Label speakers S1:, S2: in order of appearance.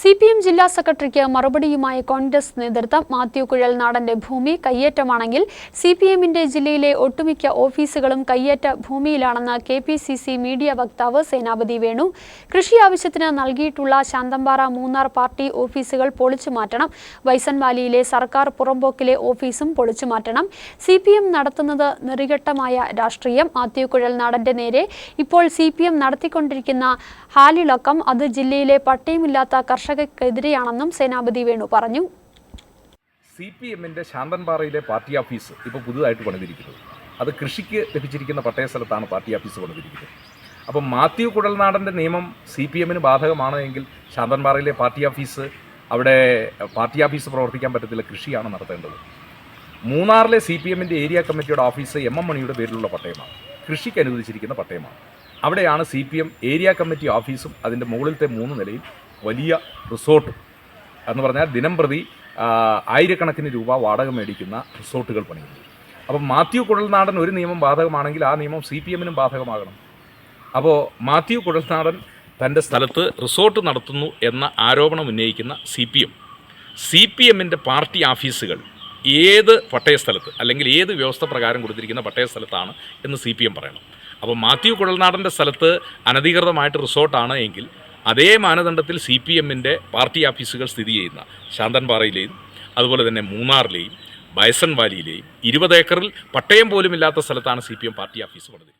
S1: C P M ജില്ലാ സെക്രട്ടറിക്ക് മറുപടിയുമായി കോൺഗ്രസ് നേതൃത്വം മാത്യു കുഴൽ നാടന്റെ ഭൂമി കയ്യേറ്റമാണെങ്കിൽ സി പി എമ്മിന്റെ ജില്ലയിലെ ഒട്ടുമിക്ക ഓഫീസുകളും കയ്യേറ്റ ഭൂമിയിലാണെന്ന് K P C C media വക്താവ് സേനാപതി വേണു. കൃഷി ആവശ്യത്തിന് നൽകിയിട്ടുള്ള ശാന്തമ്പാറ മൂന്നാർ പാർട്ടി ഓഫീസുകൾ പൊളിച്ചു മാറ്റണം. വൈസൻ വാലിയിലെ സർക്കാർ പുറമ്പോക്കിലെ ഓഫീസും പൊളിച്ചു മാറ്റണം. സി പി എം നടത്തുന്നത് നെറികെട്ടമായ രാഷ്ട്രീയം. മാത്യു കുഴൽ നാടന്റെ നേരെ ഇപ്പോൾ സി പി എം നടത്തിക്കൊണ്ടിരിക്കുന്ന ഹാലിളക്കം. അത് ജില്ലയിലെ പട്ടയമില്ലാത്ത കർഷകർക്കെതിരെയാണെന്നും സേനാപതി വേണു പറഞ്ഞു.
S2: സി പി എമ്മിന്റെ ശാന്തൻപാറയിലെ പാർട്ടി ഓഫീസ് ഇപ്പോൾ പുതുതായിട്ട് പണിതിരിക്കുന്നത്. അത് കൃഷിക്ക് ലഭിച്ചിരിക്കുന്ന പട്ടയ സ്ഥലത്താണ് പാർട്ടി ഓഫീസ് പണിതിരിക്കുന്നത്. അപ്പം മാത്യു കുടൽനാടന്റെ നിയമം സി പി എമ്മിന് ബാധകമാണ് എങ്കിൽ ശാന്തൻപാറയിലെ പാർട്ടി ഓഫീസ് അവിടെ പാർട്ടി ഓഫീസ് പ്രവർത്തിക്കാൻ പറ്റത്തില്ല കൃഷിയാണ് നടത്തേണ്ടത്. മൂന്നാറിലെ സി പി എമ്മിന്റെ ഏരിയ കമ്മിറ്റിയുടെ ഓഫീസ് എം എം മണിയുടെ പേരിലുള്ള പട്ടയമാണ്. കൃഷിക്ക് അനുവദിച്ചിരിക്കുന്ന പട്ടയമാണ്. അവിടെയാണ് C P M area committee ഓഫീസും അതിന്റെ മുകളിലത്തെ മൂന്ന് നിലയിൽ വലിയ റിസോർട്ടും. എന്ന് പറഞ്ഞാൽ ദിനം പ്രതി ആയിരക്കണക്കിന് രൂപ വാടക മേടിക്കുന്ന റിസോർട്ടുകൾ പണിയുന്നു. അപ്പോൾ മാത്യു കുഴൽനാടൻ ഒരു നിയമം ബാധകമാണെങ്കിൽ ആ നിയമം സി പി എമ്മിനും ബാധകമാകണം. അപ്പോൾ മാത്യു കുഴൽനാടൻ തന്റെ സ്ഥലത്ത് റിസോർട്ട് നടത്തുന്നു എന്ന ആരോപണം ഉന്നയിക്കുന്ന C P M C P എമ്മിന്റെ പാർട്ടി ഓഫീസുകൾ ഏത് പട്ടയ സ്ഥലത്ത് അല്ലെങ്കിൽ ഏത് വ്യവസ്ഥ പ്രകാരം കൊടുത്തിരിക്കുന്ന പട്ടയ സ്ഥലത്താണ് എന്ന് സി പി എം പറയണം. അപ്പോൾ മാത്യു കുഴൽനാടന്റെ സ്ഥലത്ത് അനധികൃതമായിട്ട് റിസോർട്ടാണ് എങ്കിൽ അതേ മാനദണ്ഡത്തിൽ സി പി എമ്മിന്റെ പാർട്ടി ഓഫീസുകൾ സ്ഥിതി ചെയ്യുന്ന ശാന്തൻപാറയിലെയും അതുപോലെ തന്നെ മൂന്നാറിലെയും ബൈസൺ വാലിയിലെയും ഇരുപത് ഏക്കറിൽ പട്ടയം പോലുമില്ലാത്ത സ്ഥലത്താണ് C P M party office പണിത്